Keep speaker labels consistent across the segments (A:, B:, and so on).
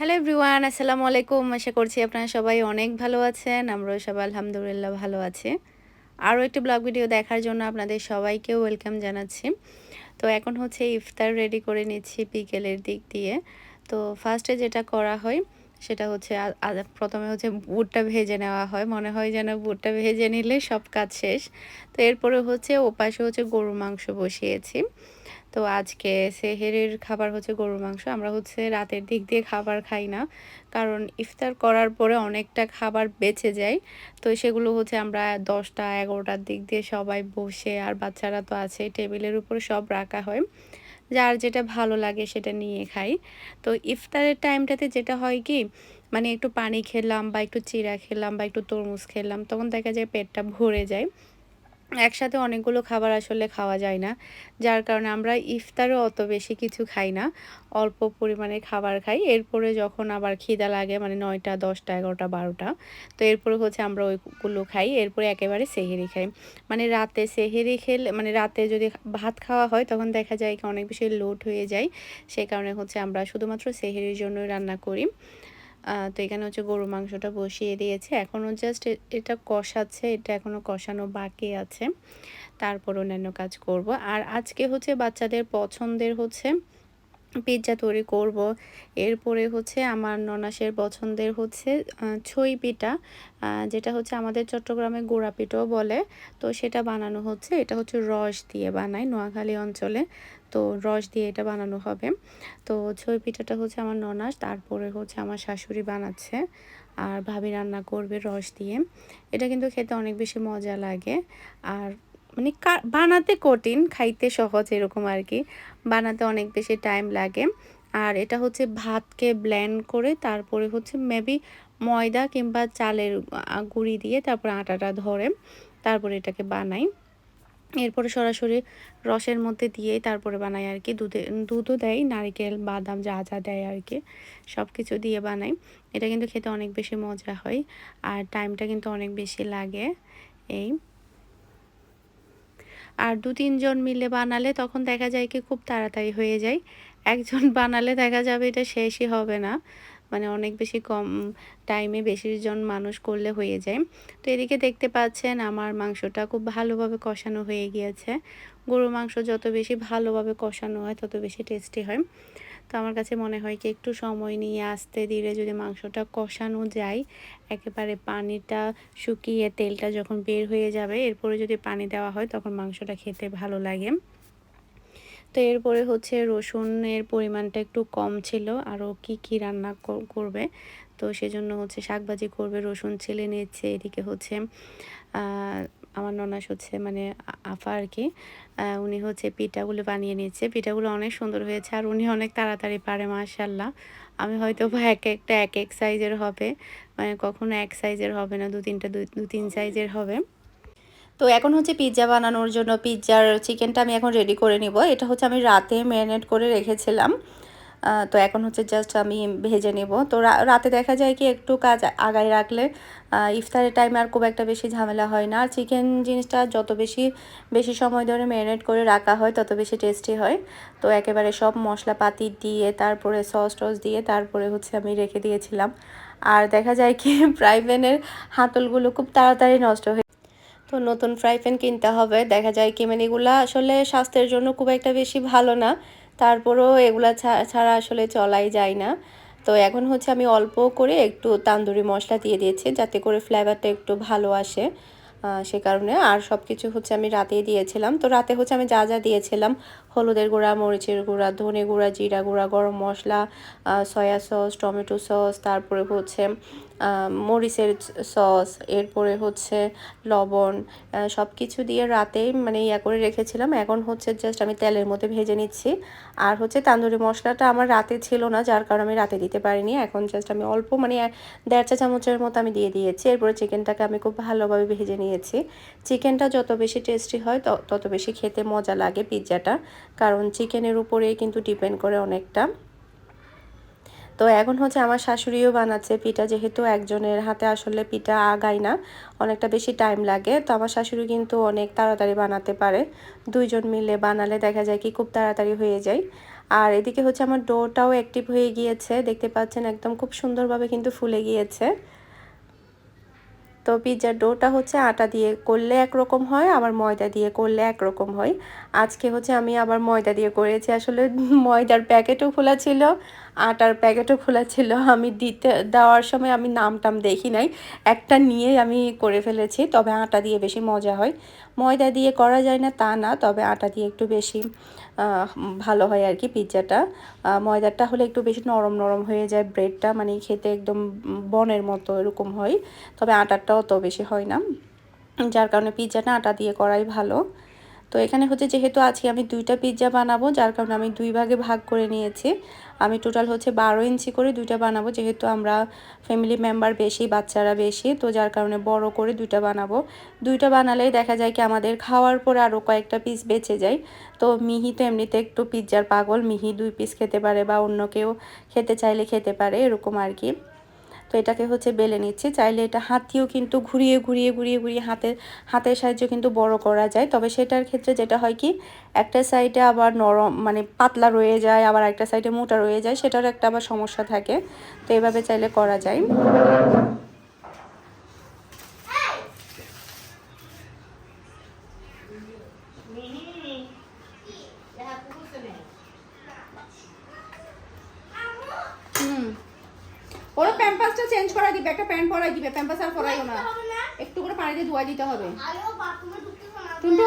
A: Hello everyone আসসালামু আলাইকুম আশা করছি আপনারা সবাই অনেক ভালো আছেন, আমরাও সবাই আলহামদুলিল্লাহ ভালো আছি। আরও একটি ব্লগ ভিডিও দেখার জন্য আপনাদের সবাইকে ওয়েলকাম জানাচ্ছি। তো এখন হচ্ছে ইফতার রেডি করে নিচ্ছি বিকেলের দিক দিয়ে। তো ফার্স্টে যেটা করা হয় সেটা হচ্ছে প্রথমে হচ্ছে বুটটা ভেজে নেওয়া হয়। মনে হয় যেন বুটটা ভেজে নিলে সব কাজ শেষ। তো এরপরে হচ্ছে ওপাশে হচ্ছে গরুর মাংস বসিয়েছি। তো আজকে সেহেরের খাবার হচ্ছে গরুর মাংস। আমরা হচ্ছে রাতের দিক দিয়ে খাবার খাই না। কারণ ইফতার করার পরে অনেকটা খাবার বেঁচে যায়। তো সেগুলো হচ্ছে আমরা দশটা, এগারোটার দিক দিয়ে সবাই বসে, আর বাচ্চারা তো আছে, টেবিলের উপরে সব রাখা হয়। যার যেটা ভালো লাগে সেটা নিয়ে খাই। তো ইফতারের টাইমটাতে যেটা হয় কি মানে একটু পানি খেলাম বা একটু চিড়া খেলাম বা একটু তরমুজ খেলাম, তখন দেখা যায় পেটটা ভরে যায়। একসাথে অনেকগুলো খাবার আসলে খাওয়া যায় না। যার কারণে আমরা ইফতারও অত বেশি কিছু খাই না। অল্প পরিমাণে খাবার খাই। এরপরে যখন আবার খিদা লাগে মানে নয়টা, দশটা, এগারোটা, বারোটা, তো এরপরে হচ্ছে আমরা ওইগুলো খাই। এরপরে একেবারে সেহেরি খাই। মানে রাতে সেহেরি খেলে মানে রাতে যদি ভাত খাওয়া হয়, তখন দেখা যায় কি অনেক বেশি লোড হয়ে যায়। সেই কারণে হচ্ছে আমরা শুধুমাত্র সেহেরির জন্যই রান্না করি। তো এখানে হচ্ছে গরু মাংসটা বসিয়ে দিয়েছে। এখনও জাস্ট এটা কষাচ্ছে, এটা এখনও কষানো বাকি আছে। তারপর অন্যান্য কাজ করব। আর আজকে হচ্ছে বাচ্চাদের পছন্দের হচ্ছে পিৎজা তৈরি করব। এরপরে হচ্ছে আমার ননাসের পছন্দের হচ্ছে ছই পিঠা যেটা হচ্ছে আমাদের চট্টগ্রামে গোড়া পিঠাও বলে। তো সেটা বানানো হচ্ছে। এটা হচ্ছে রস দিয়ে বানায় নোয়াখালী অঞ্চলে। তো রস দিয়ে এটা বানানো হবে। তো ছই পিঠাটা হচ্ছে আমার ননাস, তারপরে হচ্ছে আমার শাশুড়ি বানাচ্ছে। আর ভাবি রান্না করবে রস দিয়ে। এটা কিন্তু খেতে অনেক বেশি মজা লাগে। আর মানে বানাতে কঠিন, খাইতে সহজ এরকম আর কি বানাতে অনেক বেশি টাইম লাগে। আর এটা হচ্ছে ভাতকে ব্ল্যান্ড করে তারপরে হচ্ছে মেবি ময়দা কিংবা চালের গুঁড়ি দিয়ে তারপরে আটাটা ধরে তারপরে এটাকে বানাই। এরপরে সরাসরি রসের মধ্যে দিয়েই তারপরে বানাই আর কি। দুধে, দুধও দেয়, নারিকেল, বাদাম যা যা দেয় আর কি সব কিছু দিয়ে বানাই। এটা কিন্তু খেতে অনেক বেশি মজা হয় আর টাইমটা কিন্তু অনেক বেশি লাগে এই। আর দু তিনজন মিলে বানালে তখন দেখা যায় কি খুব তাড়াতাড়ি হয়ে যায়। একজন বানালে দেখা যাবে এটা শেষই হবে না। মানে অনেক বেশি কম টাইমে বেশি জন মানুষ করলে হয়ে যায়। তো এদিকে দেখতে পাচ্ছেন আমার মাংসটা খুব ভালোভাবে কষানো হয়ে গিয়েছে। গরুর মাংস যত বেশি ভালোভাবে কষানো হয়, তত বেশি টেস্টি হয়। তো আমার কাছে মনে হয় কি একটু সময় নিয়ে আস্তে ধীরে যদি মাংসটা কষানো যায়, একেবারে পানিটা শুকিয়ে তেলটা যখন বের হয়ে যাবে, এরপরে যদি পানি দেওয়া হয়, তখন মাংসটা খেতে ভালো লাগে। তো এরপরে হচ্ছে রসুনের পরিমাণটা একটু কম ছিল। আরও কি কি রান্না করবে? তো সেজন্য হচ্ছে শাকভাজি করবে, রসুন ছেলে নিচ্ছে এদিকে হচ্ছে আমার ননাস হচ্ছে মানে আফা আর কি উনি হচ্ছে পিঠাগুলো বানিয়ে নিচ্ছে পিঠাগুলো অনেক সুন্দর হয়েছে আর উনি অনেক তাড়াতাড়ি পারে মাশাল্লাহ আমি হয়তো বা এক একটা এক এক সাইজের হবে মানে কখনো এক সাইজের হবে না, দু তিনটা, দু তিন সাইজের হবে। তো এখন হচ্ছে পিৎজা বানানোর জন্য পিৎজার চিকেনটা আমি এখন রেডি করে নিব। এটা হচ্ছে আমি রাতে ম্যারিনেট করে রেখেছিলাম। তো এখন হচ্ছে জাস্ট আমি ভেজে নেব। তো রাতে দেখা যায় কি একটু কাজ আগায় রাখলে ইফতারের টাইমে আর খুব একটা বেশি ঝামেলা হয় না। আর চিকেন জিনিসটা যত বেশি বেশি সময় ধরে ম্যারিনেট করে রাখা হয়, তত বেশি টেস্টি হয়। তো একেবারে সব মশলাপাতি দিয়ে, তারপরে সস টস দিয়ে, তারপরে হচ্ছে আমি রেখে দিয়েছিলাম। আর দেখা যায় কি ফ্রাই প্যানের হাতলগুলো খুব তাড়াতাড়ি নষ্ট হয়ে তো নতুন ফ্রাই প্যান কিনতে হবে। দেখা যায় কি মানে আসলে স্বাস্থ্যের জন্য খুব একটা বেশি ভালো না। তারপরেও এগুলা ছাড়া আসলে চলাই যায় না। তো এখন হচ্ছে আমি অল্প করে একটু তান্দুরি মশলা দিয়ে দিয়েছি, যাতে করে ফ্লেভারটা একটু ভালো আসে। সে কারণে। আর সব কিছু হচ্ছে আমি রাতেই দিয়েছিলাম। তো রাতে হচ্ছে আমি যা যা দিয়েছিলাম হলুদের গুঁড়া, মরিচের গুঁড়া, ধনে গুঁড়া, জিরা গুঁড়া, গরম মশলা সয়া সস, টমেটো সস, তারপরে হচ্ছে মরিচের সস, এরপরে হচ্ছে লবণ সব কিছু দিয়ে রাতেই মানে ইয়া করে রেখেছিলাম। এখন হচ্ছে জাস্ট আমি তেলের মধ্যে ভেজে নিচ্ছি। আর হচ্ছে তান্দুরি মশলাটা আমার রাতে ছিল না, যার কারণে আমি রাতে দিতে পারিনি। এখন জাস্ট আমি অল্প মানে দেড় চা চামচের মতো আমি দিয়ে দিয়েছি। এরপরে চিকেনটাকে আমি খুব ভালোভাবে ভেজে নিয়েছি। চিকেনটা যত বেশি টেস্টি হয় তত বেশি খেতে মজা লাগে পিৎজাটা কারণ চিকেনের উপরেই কিন্তু ডিপেন্ড করে অনেকটা। তো এখন হচ্ছে আমার শাশুড়িও বানাচ্ছে পিঠা, যেহেতু একজনের হাতে আসলে পিঠা আগায় না, অনেকটা বেশি টাইম লাগে। তো আমার শাশুড়ি কিন্তু অনেক তাড়াতাড়ি বানাতে পারে। দুইজন মিলে বানালে দেখা যায় কি খুব তাড়াতাড়ি হয়ে যায়। আর এদিকে হচ্ছে আমার ডোটাও অ্যাক্টিভ হয়ে গিয়েছে, দেখতে পাচ্ছেন একদম খুব সুন্দরভাবে কিন্তু ফুলে গিয়েছে। তো পিৎজার ডোটা হচ্ছে আটা দিয়ে করলে একরকম হয়, আবার ময়দা দিয়ে করলে একরকম হয়। আজকে হচ্ছে আমি আবার ময়দা দিয়ে করেছি। আসলে ময়দার প্যাকেটও খোলা ছিল আটার প্যাকেটও খোলা ছিল। আমি দিতে, দেওয়ার সময় আমি নাম টাম দেখি নাই। একটা নিয়ে আমি করে ফেলেছি, তবে আটা দিয়ে বেশি মজা হয়। ময়দা দিয়ে করা যায় না, তা না, তবে আটা দিয়ে একটু বেশি ভালো হয় আর কি পিৎজাটা ময়দাটা হলে একটু বেশি নরম নরম হয়ে যায় ব্রেডটা মানে খেতে একদম বনের মতো এরকম হয়, তবে আটারটাও তো বেশি হয় না। যার কারণে পিৎজাটা আটা দিয়ে করাই ভালো। তো এখানে হচ্ছে যেহেতু আজকে আমি দুইটা পিৎজা বানাবো, যার কারণে আমি দুই ভাগে ভাগ করে নিয়েছি। আমি টোটাল হচ্ছে বারো ইঞ্চি করে দুইটা বানাবো, যেহেতু আমরা ফ্যামিলি মেম্বার বেশি, বাচ্চারা বেশি, তো যার কারণে বড় করে দুইটা বানাবো। দুইটা বানালেই দেখা যায় কি আমাদের খাওয়ার পরে আরও কয়েকটা পিস বেঁচে যায়। তো মিহি তো এমনিতে একটু পিৎজার পাগল, মিহি দুই পিস খেতে পারে বা অন্য কেউ খেতে চাইলে খেতে পারে, এরকম আর কি। তো এটাকে হচ্ছে বেলে নিচ্ছি। চাইলে এটা হাতিও কিন্তু ঘুরিয়ে ঘুরিয়ে ঘুরিয়ে ঘুরিয়ে হাতের হাতের সাহায্য কিন্তু বড় করা যায়। তবে সেটার ক্ষেত্রে যেটা হয় কি, একটা সাইডে আবার নরম মানে পাতলা রয়ে যায়, আবার একটা সাইডে মোটা রয়ে যায় সেটার একটা আবার সমস্যা থাকে। তো এভাবে চাইলে করা যায়
B: হুম ওরা প্যাম্পাসটা চেঞ্জ করাই দিবে একটা প্যান্ট পরাই দিবে প্যাম্পাস আর পরাইও না। একটু করে পানি দিয়ে ধোয়া দিতে হবে। টুন্টু?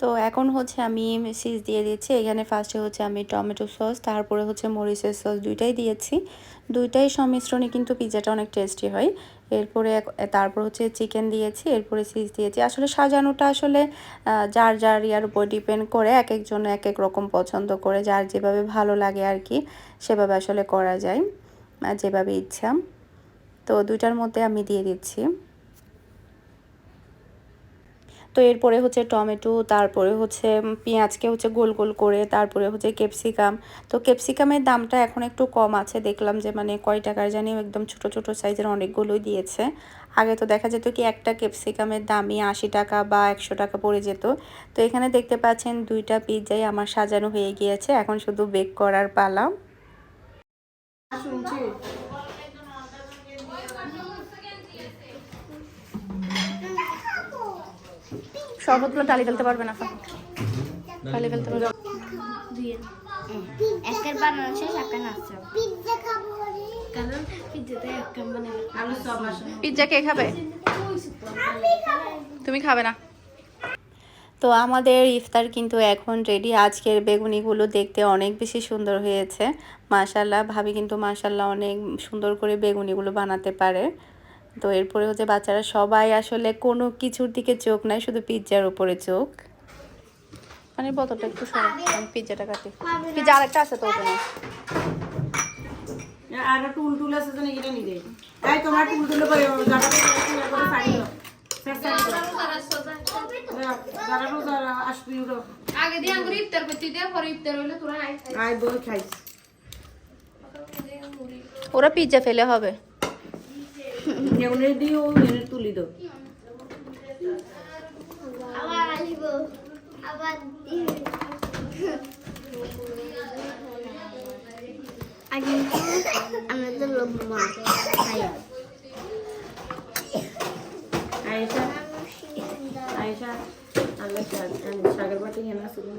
A: তো এখন হচ্ছে আমি সিজ দিয়ে দিচ্ছি। এখানে ফার্স্টে হচ্ছে আমি টমেটো সস তারপরে হচ্ছে মরিচের সস দুইটাই দিয়েছি। দুইটাই সংমিশ্রণে কিন্তু পিৎজাটা অনেক টেস্টি হয়। এরপরে তারপর হচ্ছে চিকেন দিয়েছি, এরপরে সিজ দিয়েছি। আসলে সাজানোটা আসলে যার যার ইয়ার উপর ডিপেন্ড করে এক একজন এক এক রকম পছন্দ করে, যার যেভাবে ভালো লাগে আর কি, সেভাবে আসলে করা যায় যেভাবে ইচ্ছা। তো দুইটার মধ্যে আমি দিয়ে দিচ্ছি। তো এরপরে হচ্ছে টমেটো, তারপরে হচ্ছে পেঁয়াজকে হচ্ছে গোল গোল করে, তারপরে হচ্ছে ক্যাপসিকাম। তো ক্যাপসিকামের দামটা এখন একটু কম আছে। দেখলাম যে মানে কয় টাকার জানি একদম ছোট ছোট সাইজের অনেকগুলোই দিয়েছে। আগে তো দেখা যেত কি একটা ক্যাপসিকামের দামই আশি টাকা বা একশো টাকা পড়ে যেত। তো এখানে দেখতে পাচ্ছেন দুইটা পিৎজাই আমার সাজানো হয়ে গিয়েছে। এখন শুধু বেক করার পালা।
B: শুনছি।
A: শরবতগুলো ডালি ফেলতে পারবে না। ডালি ফেলতে পারবে।
C: একের বানানো শেষ একটা নাচছে পিৎজা খাব কারণ পিৎজাতে একটা
D: আলু সব
A: পিৎজা কে খাবে? তুমি খাবে না।
E: তো আমাদের ইফতার কিন্তু এখন রেডি আজকের বেগুনিগুলো দেখতে অনেক বেশি সুন্দর হয়েছে। মাশাল্লাহ ভাবি কিন্তু মাশাল্লাহ অনেক সুন্দর করে বেগুনিগুলো বানাতে পারে। তো এরপরে হচ্ছে বাচ্চারা সবাই আসলে কোনো কিছুর দিকে চোখ নাই শুধু পিৎজার উপরে চোখ। মানে বোতলটা একটু সরাও, আমি পিৎজাটা কাটি। পিৎজা আরেকটা আছে তো ওখানে।
D: আর টুল টুল আছে তো নাকি নিয়ে দেয় তাই তোমার টুল টুলে করে করে দাও।
F: আগে দিয়ে আঙ্গুর ইফতার করতে দে পরে ইফতার হইলে তোরা আই
D: আই বই খাইস।
E: ওরা পিৎজা ফেলে হবে।
D: এগুলো দিও এনে তুলি দাও।
C: আবার আসব। আবার আগে আমরা তো লোক মা খাই
D: আয়েশা আয়েশা আল্লাহ শাকের বাটি হেনা শুধু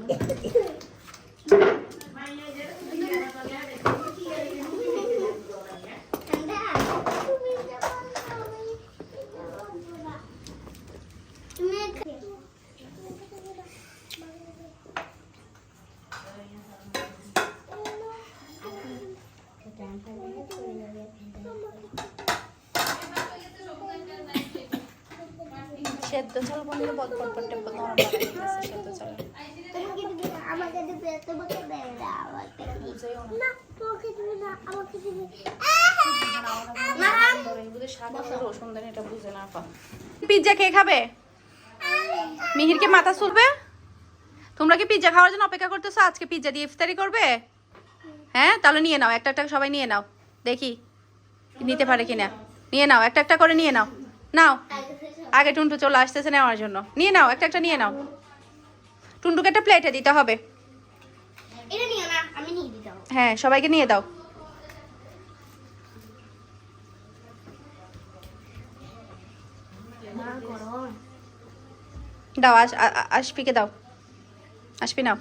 E: চাল বট বট বট নরম সেদ্ধ চাল।
C: তোমাকে দিবি আমাকে দিবি। তোমাকে দেবে না আমাকে দিবি না তোকে দিবি না আমাকে দিবি
E: পিৎজা কে খাবে? মিহিরকে মাথা চুলবে তোমরা কি পিৎজা খাওয়ার জন্য অপেক্ষা করতেছো? আজকে পিৎজা দিয়ে ইফতারি করবে? হ্যাঁ তাহলে নিয়ে নাও একটা একটা সবাই নিয়ে নাও। দেখি নিতে পারে কিনা। নিয়ে নাও একটা একটা করে নিয়ে নাও। নাও। আগে টুনটু চলে আসতেছে নেওয়ার জন্য। নিয়ে নাও একটা একটা নিয়ে নাও। টুনটুকে একটা প্লেটে দিতে হবে। হ্যাঁ সবাইকে নিয়ে দাও। দাও আশ আ- আ- আশপিকে দাও। আশপি নাও।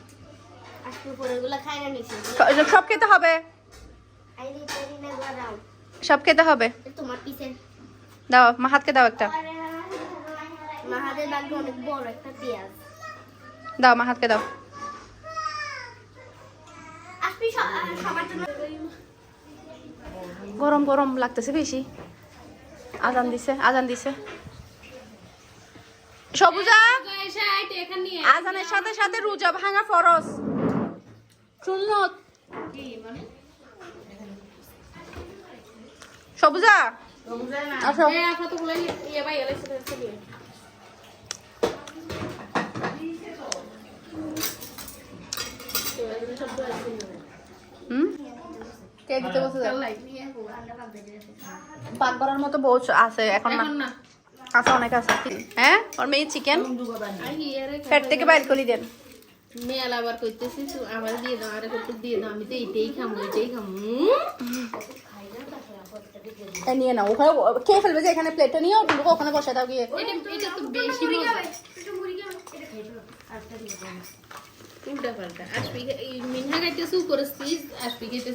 E: সব খেতে হবে। সব খেতে হবে। দাও মা হাতকে দাও একটা।
C: মাহাদের বাগে অনেক বড় একটা পেঁয়াজ।
E: দাও মা হাতকে দাও গরম গরম লাগতেছে বেশি। আজান দিছে আজান দিছে। সবুজা! আজানের সাথে সাথে রোজা ভাঙা ফরজ। সুন্নত। সবুজা! আসো
F: এ আপা তো বলে ইয়ে ভাই এলে সেটা চলে
E: হুম? কে দিতে বসে পাক করার মতো বউ আছে এখন না। আছে অনেক আছে। হ্যাঁ? ওর মেয়ে চিকেন?
F: ইয়ারে
E: পেট থেকে বাইর করে দেন।
F: মেল আবার কইতেছি তো আবার দিয়ে দাও আরে দিয়ে দাও আমি তো এইটাই খামু এইটাই খামু।
E: নিয়ে নাও ওখানে খেয়ে ফেলবে যে এখানে প্লেটটা নিয়ে ওটুকু ওখানে বসে দাও গিয়ে।
F: এটা এটা তো বেশি মজা। উল্টা পাল্টা আসবি মিনহা খাইতেছে উপরে আসবি খাইতেছে